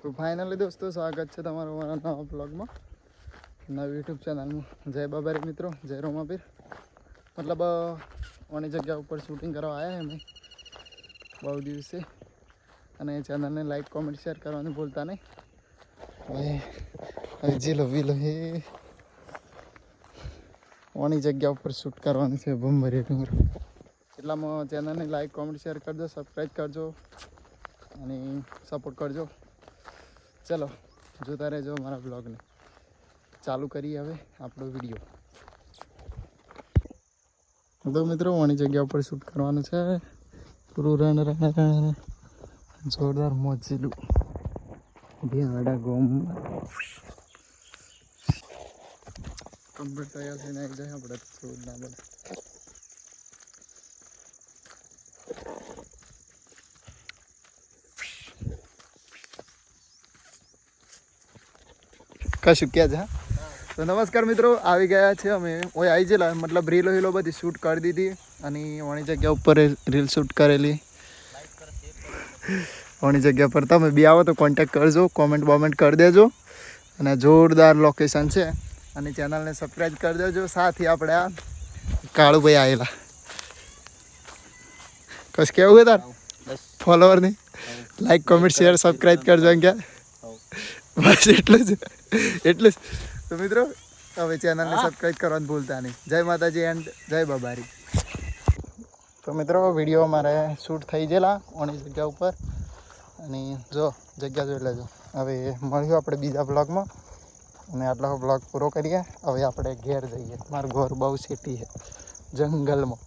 તો ફાઇનલી દોસ્તો, સ્વાગત છે તમારું મારા નવા બ્લોગમાં નવા યુટ્યુબ ચેનલમાં જય બાબારી મિત્રો, જય રોમાપીર. મતલબ ઓની જગ્યા ઉપર શૂટિંગ કરવા આવ્યા અમે બહુ દિવસે. અને ચેનલને લાઈક કોમેન્ટ શેર કરવાનું ભૂલતા નહીં. હવે હવે જીલો વિલો હે ઓની જગ્યા ઉપર શૂટ કરવાનું છે ભંભરી ડુંગર એટલામાં ચેનલને લાઈક કોમેન્ટ શેર કરજો સબસ્ક્રાઈબ કરજો અને સપોર્ટ કરજો. ચલો જોતા રહેજો મારા બ્લોગને ચાલુ કરીએ હવે આપણો વીડિયો તો મિત્રો ઓની જગ્યા ઉપર શૂટ કરવાનું છે. પૂરું રણ રણ રણ જોરદાર મોજીલું ભેડા ગોમ. આવી જાય આપણે થોડું ના કશું કે છે હા? તો નમસ્કાર મિત્રો આવી ગયા છે અમે. ઓય આવી ગયેલા મતલબ રીલો હીલો બધી શૂટ કરી દીધી અને વણી જગ્યા ઉપર રીલ શૂટ કરેલી. વણી જગ્યા પર તમે બી આવો તો કોન્ટેક કરજો કોમેન્ટ બોમેન્ટ કરી દેજો. અને જોરદાર લોકેશન છે. અને ચેનલને સબસ્ક્રાઈબ કરી દેજો. સાથે આપણે આ કાળુભાઈ આવેલા કશ કેવું તાર? ફોલોવરની લાઈક કોમેન્ટ શેર સબસ્ક્રાઈબ કરજો ક્યાં બસ એટલું જ. એટલું તો મિત્રો હવે ચેનલને સબસ્ક્રાઈબ કરવાનું ભૂલતા નહીં. જય માતાજી એન્ડ જય બાબારી. તો મિત્રો વીડિયો મારે શૂટ થઈ ગયેલા ઓણી જગ્યા ઉપર. અને જો જગ્યા જોઈ લેજો. હવે મળ્યું આપણે બીજા બ્લોગમાં અને આટલો બ્લોગ પૂરો કરીએ. હવે આપણે ઘેર જઈએ. મારું ઘર બહુ સિટી છે. જંગલમાં.